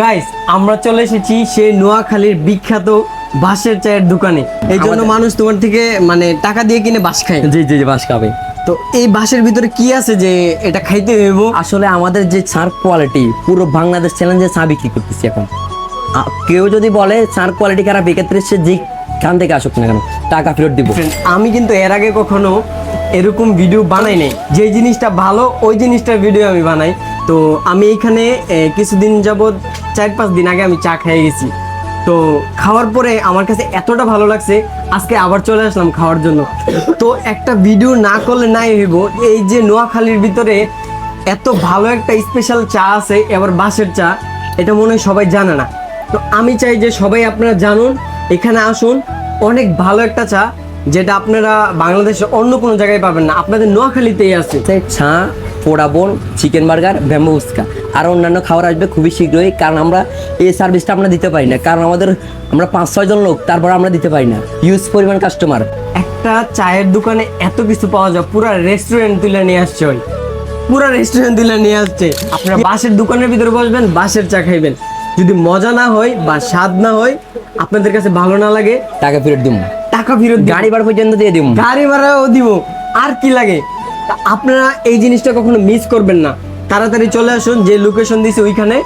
Guys আমরা চলে এসেছি সেই নোয়াখালীর বিখ্যাত বাঁশের চায়ের দোকানে। এই জন্য মানুষ তোমার থেকে মানে টাকা দিয়ে কিনে বাঁশ খায়। জি জি বাস খাবে। তো এই বাঁশের ভিতরে কি আছে যে এটা খাইতে হইব? আসলে আমাদের যে চার কোয়ালিটি পুরো বাংলাদেশ চ্যালেঞ্জে চা বিক্রি করতেছি এখন। কেউ যদি বলে চার কোয়ালিটি খারাপ এক্ষেত্রে সে যে খান থেকে আসুক না কেন টাকা ফেরত দিব। আমি কিন্তু এর আগে কখনো এরকম ভিডিও বানাই নাই। যে জিনিসটা ভালো, ওই জিনিসটার ভিডিও আমি বানাই। তো আমি এইখানে কিছুদিন যাবৎ চার পাঁচ দিন আগে আমি চা খেয়ে গেছি। তো খাওয়ার পরে আমার কাছে এতটা ভালো লাগছে, আজকে আবার চলে আসলাম খাওয়ার জন্য। তো একটা ভিডিও না করলে নাই হইব। এই যে নোয়াখালীর ভিতরে এত ভালো একটা স্পেশাল চা আছে, এবার বাঁশের চা, এটা মনে হয় সবাই জানে না। তো আমি চাই যে সবাই আপনারা জানুন, এখানে আসুন, অনেক ভালো একটা চা। যেটা আপনারা বাংলাদেশের অন্য কোনো জায়গায় পাবেন না। আপনাদের নোয়াখালীতেই আছে। ছা চা পোড়া বোল চিকেন বার্গার ব্যাম্বু উস্কা আর অন্যান্য খাবার আসবে খুবই শীঘ্রই কারণ আমরা এই সার্ভিসটা আমরা দিতে পারি না। কারণ আমাদের আমরা পাঁচ ছয় জন লোক তারপর আমরা দিতে পারি না। ইউজ পরিমাণ কাস্টমার একটা চায়ের দোকানে এত কিছু পাওয়া যায় পুরো রেস্টুরেন্ট তুলে নিয়ে আসছে ওই। পুরো রেস্টুরেন্ট তুলে নিয়ে আসছে। আপনারা বাসের দোকানের ভিতরে বসবেন বাসের চা খাইবেন। যদি মজা না হয় বা স্বাদ না হয় আপনাদের কাছে ভালো না লাগে টাকা ফেরত দিব। টাকা ফেরত গাড়ি ভাড়া পর্যন্ত দিয়ে দিব গাড়ি ভাড়াও দিব। আর কি লাগে? আপনারা এই জিনিসটা কখনো মিস করবেন না। তাড়াতাড়ি চলে আসুন যে লোকেশন দিছে ওইখানে।